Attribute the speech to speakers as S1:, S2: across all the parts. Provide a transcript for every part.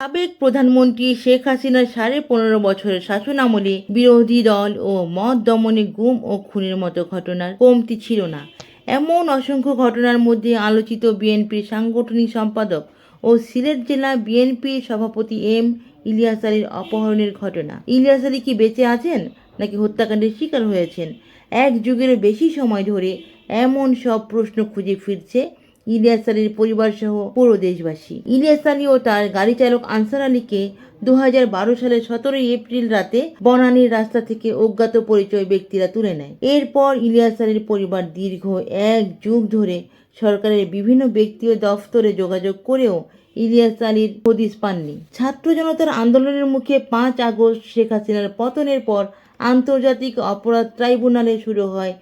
S1: সাবেক প্রধানমন্ত্রী শেখ হাসিনার সাড়ে পনেরো বছরের শাসনামলে বিরোধী দল ও মত দমনে গুম ও খুনের মতো ঘটনার কমতি ছিল না। এমন অসংখ্য ঘটনার মধ্যে আলোচিত বিএনপির সাংগঠনিক সম্পাদক ও সিলেট জেলা বিএনপির সভাপতি এম ইলিয়াস আলীর অপহরণের ঘটনা। ইলিয়াস আলী কি বেঁচে আছেন নাকি হত্যাকাণ্ডের শিকার হয়েছেন? এক যুগের বেশি সময় ধরে এমন সব প্রশ্ন খুঁজে ফিরছে ইলিয়াস আলীর পরিবার সহ পুরো দেশবাসী। ইলিয়াস আলী ও তার গাড়ি চালক আনসার আলীকে দু হাজার বারো সালের সতেরোই এপ্রিল রাতে বনানীর রাস্তা থেকে অজ্ঞাত পরিচয় ব্যক্তিরা তুলে নেয়। এরপর ইলিয়াস আলীর পরিবার দীর্ঘ এক যুগ ধরে সরকারের বিভিন্ন ব্যক্তি ও দফতরে যোগাযোগ করেও ইলিয়াস আলীর হদিস পাননি। ছাত্র জনতার আন্দোলনের মুখে পাঁচ আগস্ট শেখ হাসিনার পতনের পর আন্তর্জাতিক অপরাধ ট্রাইব্যুনালে শুরু হয়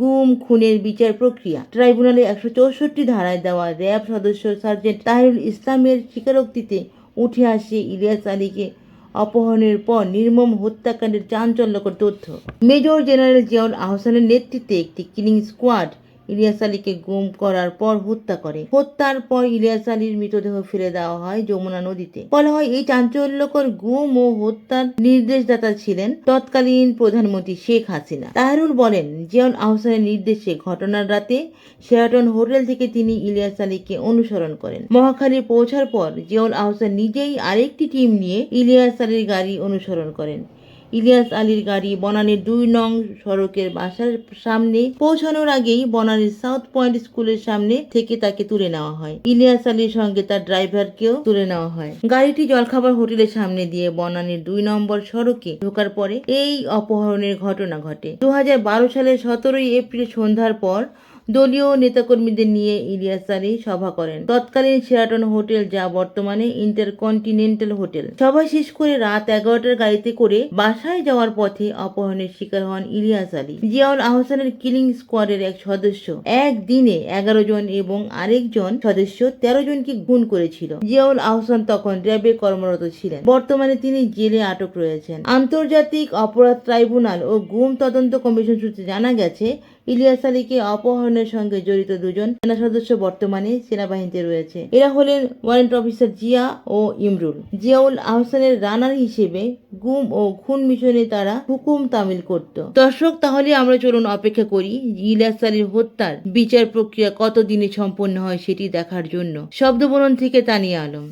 S1: গুম খুনের বিচার প্রক্রিয়া। ট্রাইব্যুনালে একশো চৌষট্টি ধারায় দেওয়া র্যাব সদস্য সার্জেন্ট তাহিরুল ইসলামের স্বীকারোক্তিতে উঠে আসে ইলিয়াস আলীকে অপহরণের পর নির্মম হত্যাকাণ্ডের চাঞ্চল্যকর তথ্য। মেজর জেনারেল জিয়াউল আহসানের নেতৃত্বে একটি কিলিং স্কোয়াড ইলিয়াস আলীকে গুম করার পর হত্যা করে। হত্যার পর ইলিয়াস আলীর মৃতদেহ ফেলে দেওয়া হয় যমুনা নদীতে। বলা হয় এই চাঞ্চল্যকর গুম ও হত্যার নির্দেশদাতা ছিলেন তৎকালীন প্রধানমন্ত্রী শেখ হাসিনা। তাহারুল বলেন, জিয়াউল আহসানের নির্দেশে ঘটনার রাতে শেরাটন হোটেল থেকে তিনি ইলিয়াস আলীকে অনুসরণ করেন। মহাখালী পৌঁছার পর জিয়াউল আহসান নিজেই আরেকটি টিম নিয়ে ইলিয়াস আলীর গাড়ি অনুসরণ করেন। ইলিয়াস আলীর গাড়ি বনানীর দুই নং সড়কের বাসার সামনে পৌঁছানোর আগেই বনানীর সাউথ পয়েন্ট স্কুলের সামনে থেকে তাকে তুলে নেওয়া হয়। ইলিয়াস আলীর সঙ্গে তার ড্রাইভারকেও তুলে নেওয়া হয়। গাড়িটি জলখাবার হোটেলের সামনে দিয়ে বনানীর দুই নম্বর সড়কে ঢোকার পরে এই অপহরণের ঘটনা ঘটে। দু হাজার বারো সালের সতেরোই এপ্রিল সন্ধ্যার পর দলীয় নেতাকর্মীদের নিয়ে ইলিয়াস আলী সভা করেন। তৎকালীন শেরাটন হোটেল যা বর্তমানে ইন্টারকন্টিনেন্টাল হোটেল সভা শেষ করে রাত এগারোটার গাড়িতে করে বাসায় যাওয়ার পথে অপহরণের শিকার হন ইলিয়াস আলী। জিয়াউল আহসানের কিলিং স্কোয়াডের এক সদস্য। একদিনে এগারো জন এবং আরেকজন সদস্য তেরো জনকে খুন করেছিল। জিয়াউল আহসান তখন র্যাবে কর্মরত ছিলেন। বর্তমানে তিনি জেলে আটক রয়েছেন। আন্তর্জাতিক অপরাধ ট্রাইব্যুনাল ও গুম তদন্ত কমিশন সূত্রে জানা গেছে ইলিয়াস আলীকে অপহরণের সঙ্গে জড়িত দুজন সেনা সদস্য বর্তমানে সেনাবাহিনীতে রয়েছে। এরা হলেন ওয়ারেন্ট অফিসার জিয়া ও ইমরুল। জিয়াউল আহসানের রানার হিসেবে গুম ও খুন মিশনে তারা হুকুম তামিল করত। দর্শক, তাহলে আমরা চলুন অপেক্ষা করি ইলিয়াস আলীর হত্যার বিচার প্রক্রিয়া কতদিনে সম্পন্ন হয় সেটি দেখার জন্য। শব্দবরণ থেকে তানিয়া আলম।